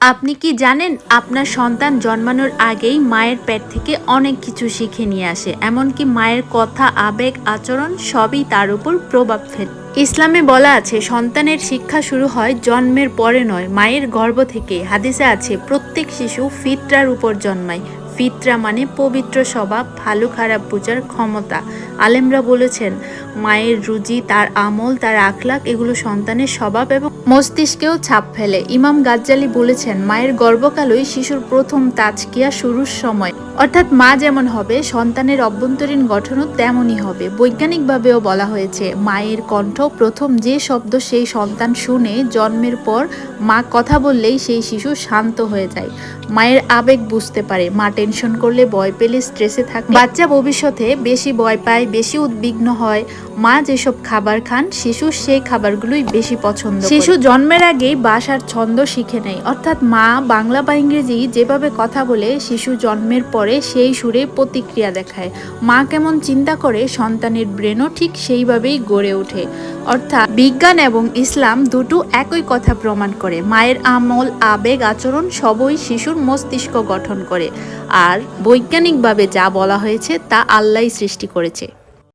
আপনি কি জানেন, আপনার সন্তান জন্মানোর আগেই মায়ের পেট থেকে অনেক কিছু শিখে নিয়ে আসে, এমনকি মায়ের কথা, আবেগ, আচরণ সবই তার উপর প্রভাব ফেলে। ইসলামে বলা আছে, সন্তানের শিক্ষা শুরু হয় জন্মের পরে নয়, মায়ের গর্ভ থেকে হাদিসে আছে, প্রত্যেক শিশু ফিতরার উপর জন্মায়। ফিতরা মানে পবিত্র স্বভাব ভালো খারাপ বোঝার ক্ষমতা। আলেমরা বলেছেন, মায়ের রুজি, তার আমল, তার আখলাক এগুলো সন্তানের স্বভাব এবং মস্তিষ্কেও ছাপ ফেলে। ইমাম গাজ্জালি বলেছেন, মায়ের গর্ভকালই শিশুর প্রথম তাজকিয়া শুরুর সময়। অর্থাৎ মা যেমন হবে, সন্তানের অভ্যন্তরীণ গঠনও তেমনই হবে। বৈজ্ঞানিকভাবেও বলা হয়েছে, মায়ের কণ্ঠ প্রথম যে শব্দ সেই সন্তান শুনে জন্মের পর মা কথা বললেই সেই শিশু শান্ত হয়ে যায়। মায়ের আবেগ বুঝতে পারে মা টেনশন করলে ভয় পেলে স্ট্রেসে থাকে। বাচ্চা ভবিষ্যতে বেশি ভয় পায়, বেশি উদ্বিগ্ন হয়। মা যেসব খাবার খান, শিশু সেই খাবারগুলোই বেশি পছন্দ শিশু জন্মের আগেই বাসার ছন্দ শিখে নেয়। অর্থাৎ মা বাংলা বা ইংরেজি যেভাবে কথা বলে, শিশু জন্মের পরে সেই সুরে প্রতিক্রিয়া দেখায়। মা কেমন চিন্তা করে, সন্তানের ব্রেনও ঠিক সেইভাবেই গড়ে ওঠে। অর্থাৎ বিজ্ঞান এবং ইসলাম দুটো একই কথা প্রমাণ করে। মায়ের আমল, আবেগ, আচরণ সবই শিশুর মস্তিষ্ক গঠন করে। আর বৈজ্ঞানিকভাবে যা বলা হয়েছে তা আল্লাহ সৃষ্টি করেছে।